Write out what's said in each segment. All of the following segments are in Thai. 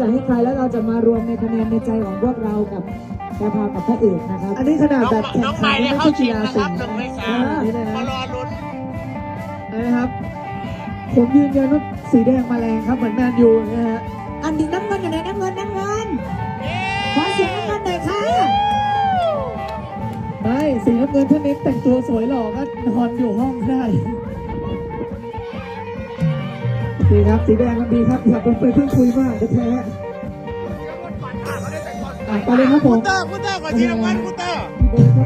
จะให้ใครแล้วเราจะมารวมในคะแนนในใจของพวกเรากับกระพากับพระเอกนะครับ อันนี้ขนาดน้องแบบแข่น้งองขัไม้นได้ไม่เข้าใช่ชิกีงฬานะคสีรับหนึ่งในสาอ่ามนี่เลยมารนะอลุ้นนะครับ ผมยืนยันว่าสีแดงมาแรงครับเหมือนแมนยูนะฮะอันนี้น้ำเงินอยู่ไหนน้ำเงินน้ำเงินขอเสียงน้ำเงินหน่อยค่ะไม่สีน้ำเงินถ้าเน้นแต่งตัวสวยหล่อก็นอนอยู่ห้องได้ ดีครับสีแดงมันดีครับอย่าเป็นไปเพิ่งคุยมากเดี๋ยวแพ้อะไปเลยครับผคุมณเตอร์คุณเตอร์ก่อนทีละวันคุณเตอร์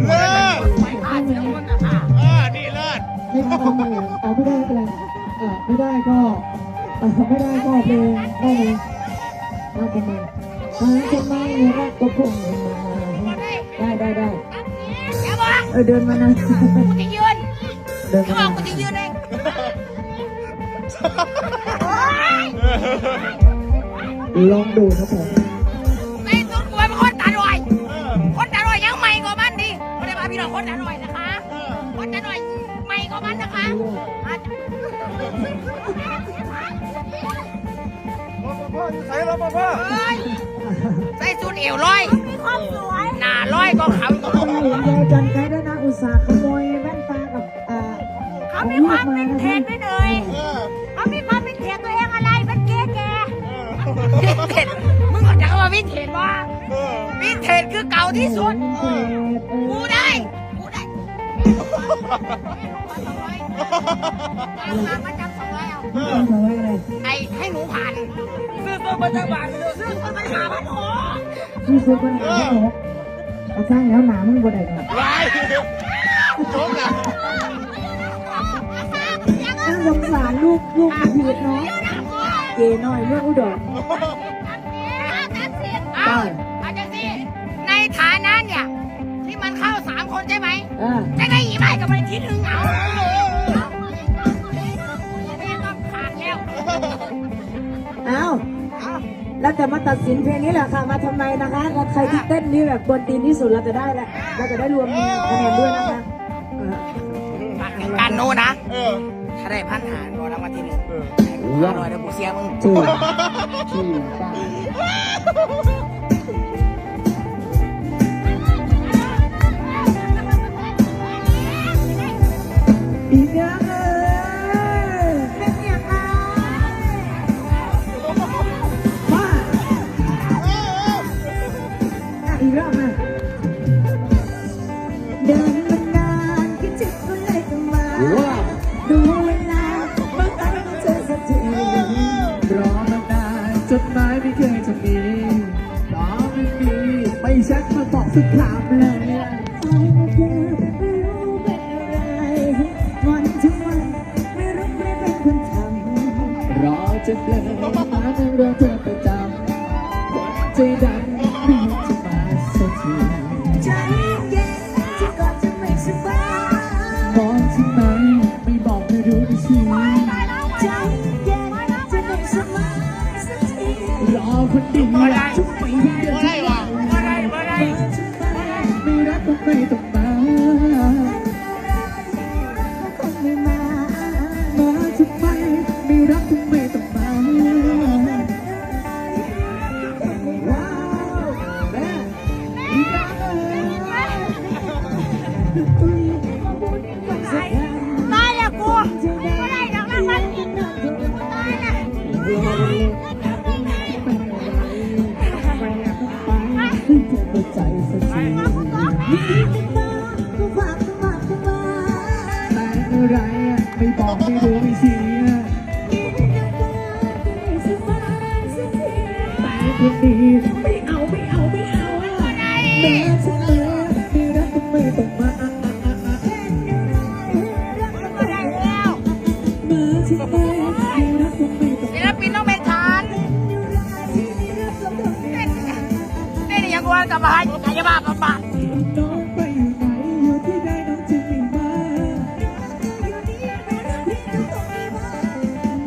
เลิศเลิศเออนี่เลิศไม่ทำอะไรเอาไม่ได้ไม่เป็นไรอะไม่ได้ก็อะไม่ได้ก็เพลงได้ไหมได้ทำไมมาจะมาเนี่ยรักก็คงมาได้ได้ได้อย่าบอกเออเดินมานะกูจะยืนเดินอย่าบมาอกกูจะยืนเองโอ๊ย ลองดูครับผมในสุดกูเป็นคนตาดอยคนตาดอยยังใหม่กว่ามันดิไม่ได้มาพี่น้องคนตาดอยนะคะ คนตาดอยใหม่กว่ามันนะคะอะใส่รปภเฮ้ยใส่สูทเอวลอยมีความสวยหน้าลอยก็เขาอีกต้องเห็นยายจันไกด้วยนะอุตส่าห์ขโมยแว่นตากับอ่าเขามีความเป็นเทนไม่เลยเออเขามีความ เทจมึงเข้าใจคำว่าวินเทจว่าเออวินเทจคือเก่าที่สุดเออเออกูได้กูได้เอามามาจับสองร้อยเอาต้องทำไว้อะไรไอ้ให้หนูผ่านซื้อตัวประจับาทซื้อตัวประจับาทโอ้ที่ซื้อคนไหนที่หนูเอาสร้างแล้วหนามึงบ่ได้ก่อนวายจบละน่าสงสารลูกลูกมันผิดเนาะ เก๋หน่อยเรื่องอุดรเอาอาจารย์สิในฐานะเนี่ย ที่มันเข้าสามคนใช่ไหมอ่าจะได้อีไม่กับมันที่หนึ่งเอาแม่ก็ขาดแล้วเอ้าเราจะมาตัดสินเพลงนี้แหละค่ะ มาทำไมนะคะแล้วใครที่เต้นนี่แบบกวนตีนที่สุดเราจะได้แหละเราจะได้รวมคะแนนด้วยนะคะอ่าการโน้นะเออ ถ้าได้พันหารก็รางวัลที่หนึ่งเอออร่อยแล้วกูเสียมึงชื่อชื่อป้าอีกอย่างเออเป็นอย่างไรมาอะอีกรอบ จดหมายไม่เคยจะมีรอไม่มี ไม่แชทมาตอบสักคำเลยอะใจมาเจอไม่รู้เป็นอะไรวันทุกวันไม่รู้ใครเป็นคนทำรอจะเดินมานั่งรอเธอประจำใจดำไม่ ตายแล้วกูบ่ได้ดอกรางวัลที่หนึ่งกูตายนะใจสักทีก็ฝากฝากฝากแต่อะไรไม่บอกไม่รู้ไม่ชี้สบายสักทีแต่คนดีไม่เอาไม่เอาไม่เอาบ่ได้แม้ฉันเลิกไม่ อย่างกูกับมหากายภาพบำบัดน้องไปอยู่ไหนอยู่ที่ใดน้องจึงไม่มา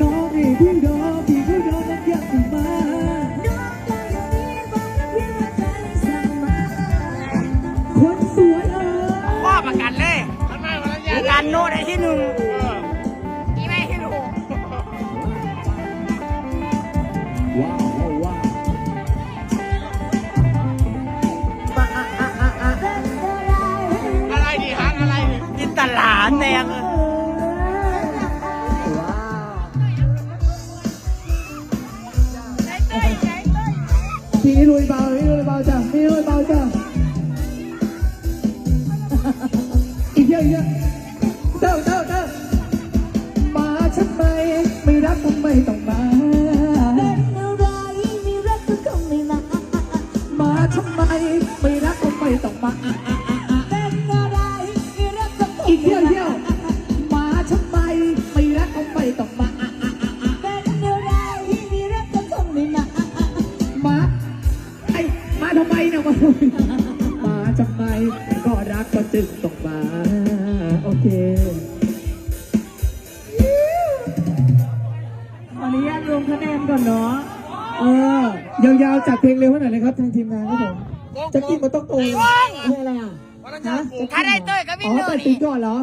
น้องเองพี่รอพี่ก็รอน้องอยากจะมาคนสวยเออข้อประกันเลยทำไมวันนั้นยาการโน้ตได้ที่หนึ่ง แตกสีลุยเบาสีลุยเบาจ้ะสีลุยเบาจ้ะอีกเยอะอีกเยอะเต้าเต้าเต้ามาทำไมไม่รักคงไม่ต้องมาเป็นอะไรไม่รักก็คงไม่มา มาทำไม มาไอ้มาทำไมเนี่ยมาทำไมมาทำไมก็รักก็จึงต้องมา โอเคขออนุญาตรวมคะแนนก่อนเนาะเออยาวๆจัดเพลงเร็วให้หน่อยนะครับทางทีมงานครับผมจะกินมันต้องโตไอ้วงเรื่องอะไรอะฮะถ้าได้เต้ยกับวิอ๋นอเนอตัดร์สินี่นก่อนเหรอ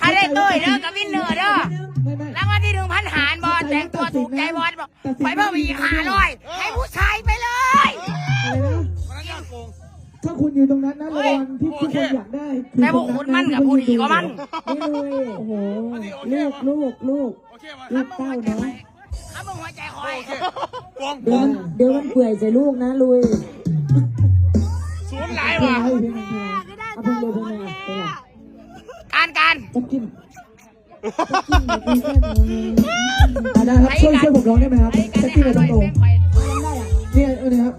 ถ้าได้เต้ยเด้อกับวินเนอร์เด้อไม่ไม่รางวัลที่หนึ่งพันหารบอลแต่งตัวถูกใจบอลบอกไปเพิ่มอีกห้าร้อยให้ผู้ช ถ้าคุณอยู่ตรงนั้นนะรางวัลที่ทุกคนอยากได้คือแต่พวกคุณมันกับผู้ดีกว่ามันนี่เลยโอ้โหลูกลูกลูกโอเคมาลูกเต้าเนาะข้ามึงหัวใจคอยโกงโกเดี๋ยวงมันเดี๋ยวมันเปื่อยใส่ลูกนะลุยศูนย์หลายเพลงว่ะอะไรเพลงอะไรเอาเพิ่งเร็วเพิ่งเร็วเป็นไงการการจะกินอะได้ครับช่วยช่วยผมร้องได้ไหมครับจะกินไปตรงเพลงคอยยังได้อะๆเนี่ยเออนะครับ